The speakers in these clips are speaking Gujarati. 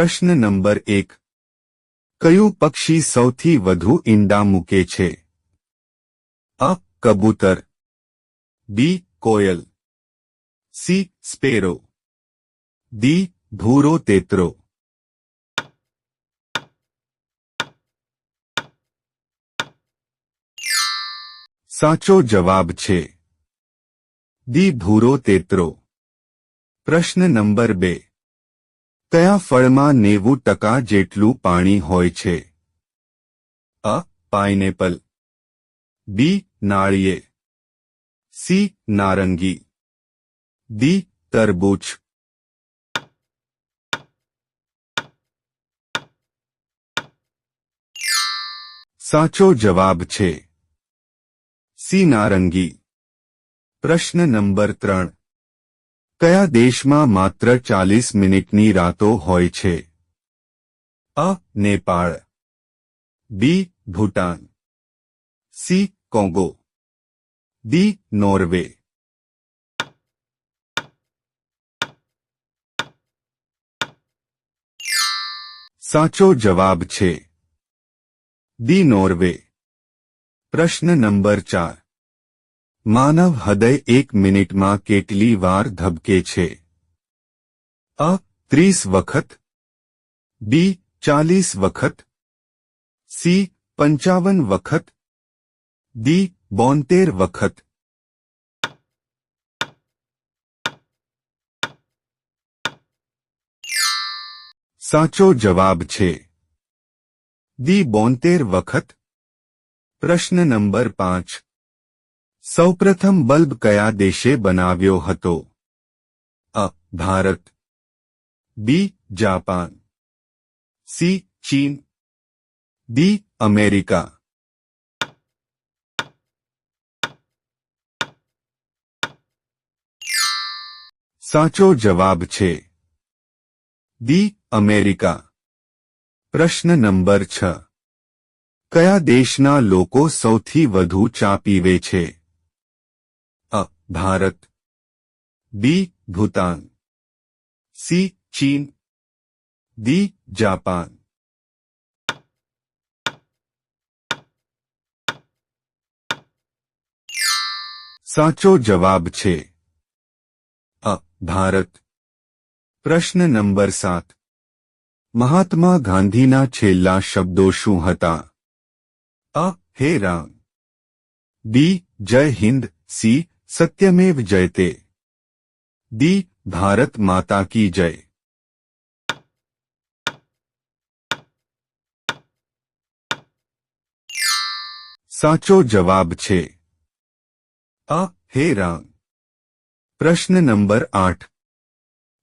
प्रश्न नंबर 1 कयु पक्षी સૌથી વધુ ઈંડા મૂકે છે અ કબૂતર બી કોયલ સી સ્પેરો ഡി ભૂરો તેત્રો સાચો જવાબ છે ഡി ભૂરો તેત્રો प्रश्न नंबर 2 કયા ફળમાં નેવું ટકા જેટલું પાણી હોય છે અ પાઇનેપલ બી નાળીએ સી નારંગી દી તરબૂચ સાચો જવાબ છે સી નારંગી પ્રશ્ન નંબર ત્રણ કયા દેશમાં માત્ર ચાલીસ મિનિટની રાતો હોય છે અ Nepal B Bhutan C Congo D Norway સાચો જવાબ છે ડી નોર્વે પ્રશ્ન નંબર ચાર मानव हृदय 1 मिनट में कितनी बार धपके छे अ 30 વખત b 40 વખત c 55 વખત d 72 વખત સાચો જવાબ છે d 72 વખત પ્રશ્ન નંબર 5 સૌપ્રથમ બલ્બ કયા દેશે બનાવ્યો હતો અ ભારત બી જાપાન સી ચીન દી અમેરિકા સાચો જવાબ છે દી અમેરિકા પ્રશ્ન નંબર છ કયા દેશના લોકો સૌથી વધુ ચા પીવે છે भारत बी भूटान सी चीन डी जापान साचो जवाब छे अ भारत प्रश्न नंबर सात महात्मा गांधी ना छेला शब्दों शू था अ हे राम डी जय हिंद सी सत्यमेव जयते दी भारत माता की जय साचो जवाब छे आ हे राम प्रश्न नंबर आठ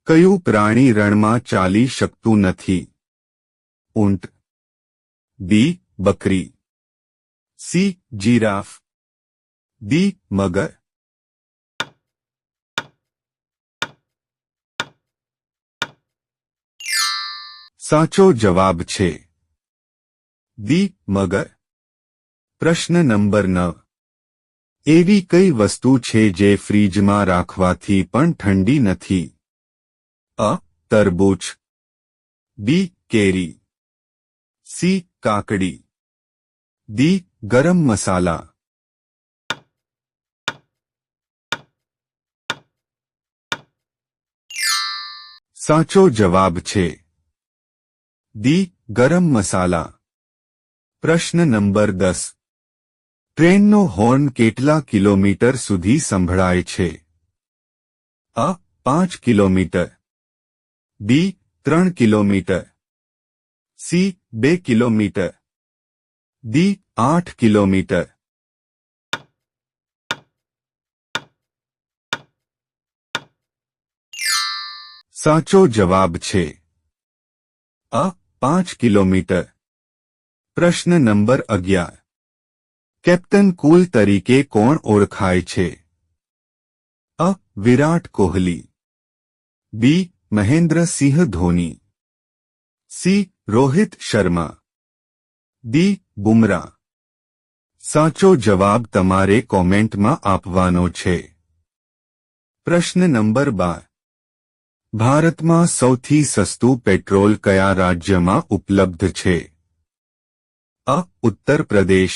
क्यू प्राणी रण में चाली शकत नहीं ऊंट दी बकरी सी जीराफ दी मगर સાચો જવાબ છે દી મગર પ્રશ્ન નંબર નવ એવી કઈ વસ્તુ છે જે ફ્રીજમાં રાખવાથી પણ ઠંડી નથી અ તરબૂચ બી કેરી સી કાકડી દી ગરમ મસાલા સાચો જવાબ છે દી ગરમ મસાલા પ્રશ્ન નંબર દસ ટ્રેનનો હોર્ન કેટલા કિલોમીટર સુધી સંભળાય છે અ પાંચ કિલોમીટર બી ત્રણ કિલોમીટર સી બે કિલોમીટર દી આઠ કિલોમીટર સાચો જવાબ છે અ पांच किलोमीटर प्रश्न नंबर अग्यार कैप्टन कूल तरीके कोण छे? Virat Kohli B Mahendra Singh Dhoni C Rohit Sharma D Bumrah साचो जवाब तेरे कमेंट में आपवानो प्रश्न नंबर बार भारत में सौ सस्तु पेट्रोल क्या राज्य में उपलब्ध है अ Uttar Pradesh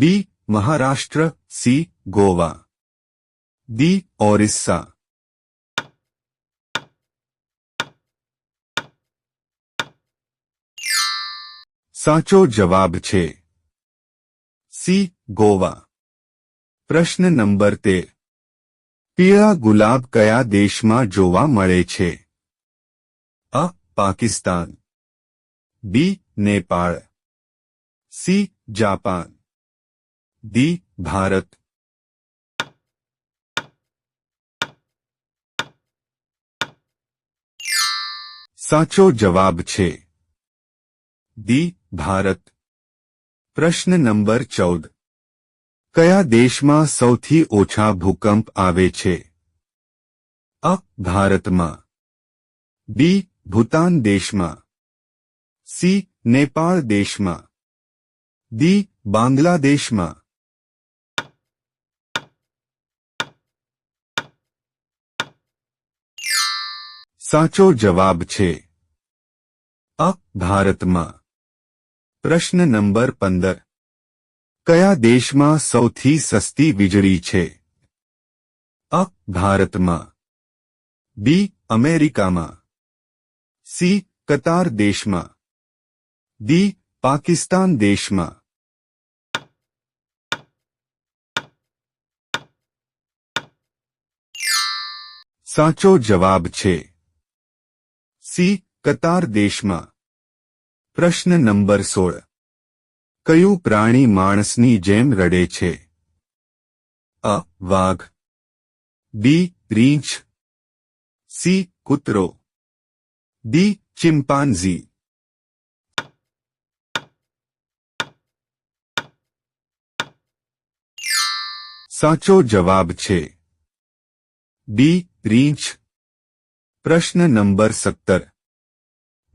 B Maharashtra C Goa D Orissa साचो जवाब छे सी गोवा प्रश्न नंबर तेर કેા ગુલાબ કયા દેશમાં જોવા મળે છે અ Pakistan B Nepal C Japan D Bharat સાચો જવાબ છે ડી ભારત પ્રશ્ન નંબર 14 કયા દેશમાં સૌથી ઓછો ભૂકંપ આવે છે અ ભારત માં બી ભૂટાન દેશમાં સી નેપાળ દેશમાં ડી બાંગ્લાદેશમાં સાચો જવાબ છે અ ભારત માં પ્રશ્ન નંબર 15 दया देश में સૌથી સસ્તી વીજળી છે અ ભારત માં બી અમેરિકા માં સી કતાર દેશ માં ડી પાકિસ્તાન દેશ માં સાચો જવાબ છે સી કતાર દેશ માં પ્રશ્ન નંબર 16 क्यू प्राणी मणसनी जेम रड़े छे? अ वाघ बी रींछ सी कूतरो डी चिंपांजी साचो जवाब छे बी रींछ प्रश्न नंबर सत्तर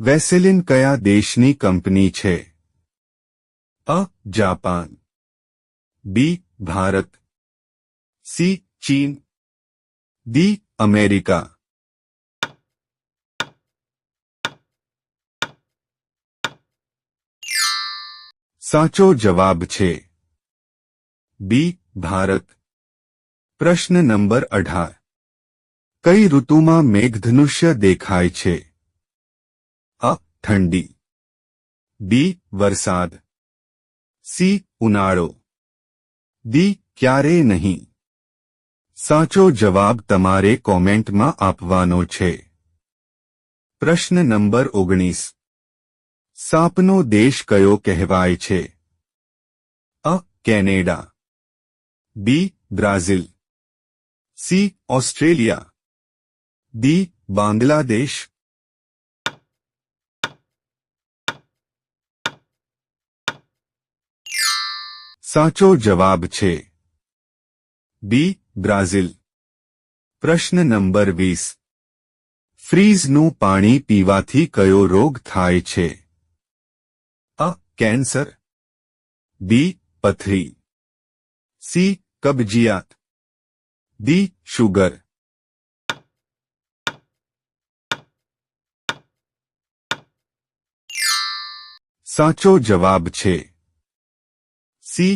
वेसेलिन कया देशनी कंपनी है अ जापान बी भारत सी चीन डी अमेरिका साचो जवाब छे बी भारत प्रश्न नंबर अठार कई ऋतु में मेघधनुष्य देखाय ठंडी बी वरसाद सी उनाड़ो दी क्यारे नहीं साचो जवाब तमारे कॉमेंट में आपवानो प्रश्न नंबर ओगनीस साप नो देश कयो कहवाय छे अ Canada B Brazil C Australia D Bangladesh સાચો જવાબ છે બી બ્રાઝિલ પ્રશ્ન નંબર 20 ફ્રીઝ નું પાણી પીવાથી કયો રોગ થાય છે અ કેન્સર બી પથરી સી કબજિયાત ડી સુગર સાચો જવાબ છે સી